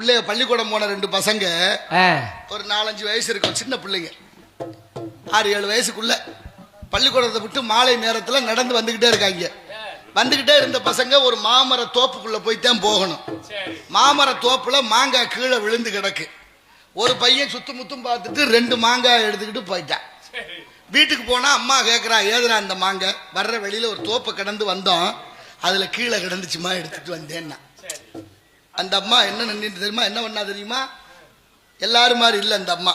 பிள்ளைய பள்ளிக்கூடம் போன ரெண்டு பசங்க ஒரு நாலஞ்சு வயசு இருக்கும் சின்ன பிள்ளைங்க. ஆறு ஏழு வயசுக்குள்ள பள்ளிக்கூடத்தை விட்டு மாலை நேரத்துல நடந்து வந்துகிட்டே இருக்காங்க. வந்துகிட்டே இருந்த பசங்க ஒரு மாமர தோப்புக்குள்ள போய் தான் போகணும். மாமர தோப்புல மாங்காய் கீழே விழுந்து கிடக்கு. ஒரு பையன் சுத்து முத்தும் பார்த்துட்டு ரெண்டு மாங்காய் எடுத்துக்கிட்டு போயிட்டான். வீட்டுக்கு போனா அம்மா கேக்குறா ஏதுடா அந்த மாங்காய்? வர்ற வெளியில ஒரு தோப்பை கடந்து வந்தோம். அதுல கீழே கிடந்துச்சுமா எடுத்துட்டு வந்தேன்னா. அந்த அம்மா என்ன நின்றுட்டு தெரியுமா? என்ன பண்ணா தெரியுமா? எல்லாரும் மாதிரி இல்லை அந்த அம்மா.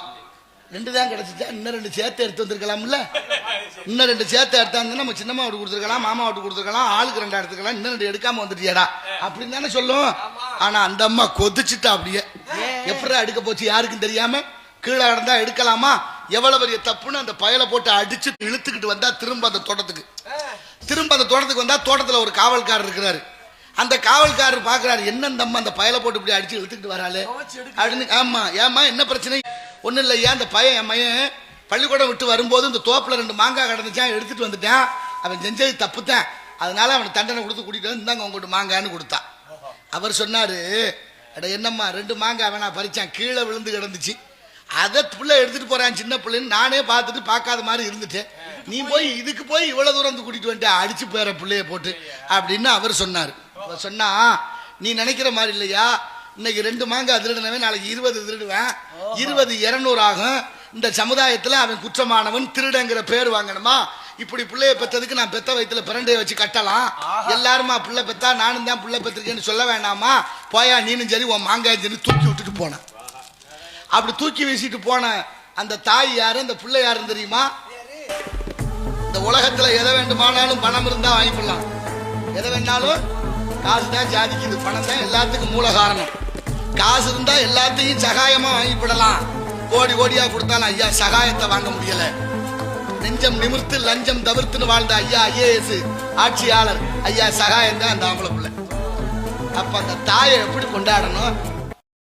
ரெண்டு தான் கிடைச்சிச்சா? இன்னும் ரெண்டு சேர்த்து எடுத்து வந்திருக்கலாம்ல? இன்னும் ரெண்டு சேர்த்து எடுத்தாந்து நம்ம சின்னம்மா விட்டு கொடுத்துருக்கலாம் மாமா விட்டு கொடுத்துருக்கலாம் ஆளுக்கு ரெண்டா எடுத்துக்கலாம் இன்னும் ரெண்டு எடுக்காம வந்துட்டியாடா. அப்படின்னு தானே சொல்லும். ஆனா அந்த அம்மா கொதிச்சுட்டா அப்படியே. எப்படி எடுக்க போச்சு யாருக்கும் தெரியாம? கீழே கிடந்தா எடுக்கலாமா? எவ்வளவு பெரிய தப்புன்னு அந்த பயலை போட்டு அடிச்சு இழுத்துக்கிட்டு வந்தா திரும்ப அந்த தோட்டத்துக்கு. திரும்ப அந்த தோட்டத்துக்கு வந்தா தோட்டத்துல ஒரு காவல்காரர் இருக்கிறாரு. அந்த காவல்காரர் பாக்குறாரு என்ன இந்த அம்மா அந்த பயலை போட்டு இப்படி அடிச்சு இழுத்துக்கிட்டு வராளே? அப்படின்னு ஆமா ஏம்மா என்ன பிரச்சனை? ஒண்ணும் இல்லையா அந்த பையன் என் பையன் பள்ளிக்கூடம் விட்டு வரும்போது இந்த தோப்புல ரெண்டு மாங்காய் கிடந்துச்சான் எடுத்துட்டு வந்துட்டான். அவன் செஞ்சது தப்பு தான் அதனால அவனுக்கு தண்டனை கொடுத்து கூட்டிட்டு வந்து இந்தாங்க உங்கள்கிட்ட மாங்கான்னு கொடுத்தான். அவர் சொன்னாரு அட என்னம்மா ரெண்டு மாங்காய் வேணா பறிச்சான் கீழே விழுந்து கிடந்துச்சு. அதை பிள்ளை எடுத்துட்டு போறான் சின்ன பிள்ளைன்னு நானே பார்த்துட்டு பார்க்காத மாதிரி இருந்துட்டேன். நீ போய் இதுக்கு போய் இவ்வளவு தூரம் வந்து கூட்டிட்டு வந்துட்டு அடிச்சு போயிற பிள்ளைய போட்டு. அப்படின்னு அவர் சொன்னார். அவர் சொன்னா நீ நினைக்கிற மாதிரி இல்லையா? இன்னைக்கு ரெண்டு மாங்காய் திருடினவன் நாளைக்கு இருபது திருடுவேன். இருபது இருநூறு ஆகும். இந்த சமுதாயத்துல அவன் குற்றமானவன் திருடங்கிற பேர் வாங்கணுமா? இப்படி பிள்ளைய பெத்ததுக்கு நான் பெத்த வயித்துல பிரண்டைய வச்சு கட்டலாம். எல்லாருமா பிள்ளை பெத்தா? நானும் தான் பிள்ளை பெற்றிருக்கேன்னு சொல்ல வேண்டாமா போயா நீனும் சரி உன் மாங்காய் சரி தூக்கி விட்டுட்டு போனேன் அப்படி தூக்கி வீசிட்டு போன அந்த தாய் யாரு அந்த பிள்ளை யாருன்னு தெரியுமா? இந்த உலகத்துல எதை வேண்டுமானாலும் பணம் இருந்தா வாங்கிக்கலாம் எதை வேணாலும் காசு தான் ஜாதிக்குது பணம் தான் எல்லாத்துக்கும் மூல காரணம். காசு இருந்தா எல்லாத்தையும் சகாயமா வாங்கிவிடலாம் கோடி கோடியா கொடுத்தாலும் ஐயா சகாயத்தை வாங்க முடியல. நெஞ்சம் நிமிர்த்து லஞ்சம் தவிர்த்துன்னு வாழ்ந்த ஐயா ஐஏஎஸ் ஆட்சியாளர். ஐயா சகாயம் தான் அந்த ஆம்பளை பிள்ளை. அப்ப அந்த தாயை எப்படி கொண்டாடணும்?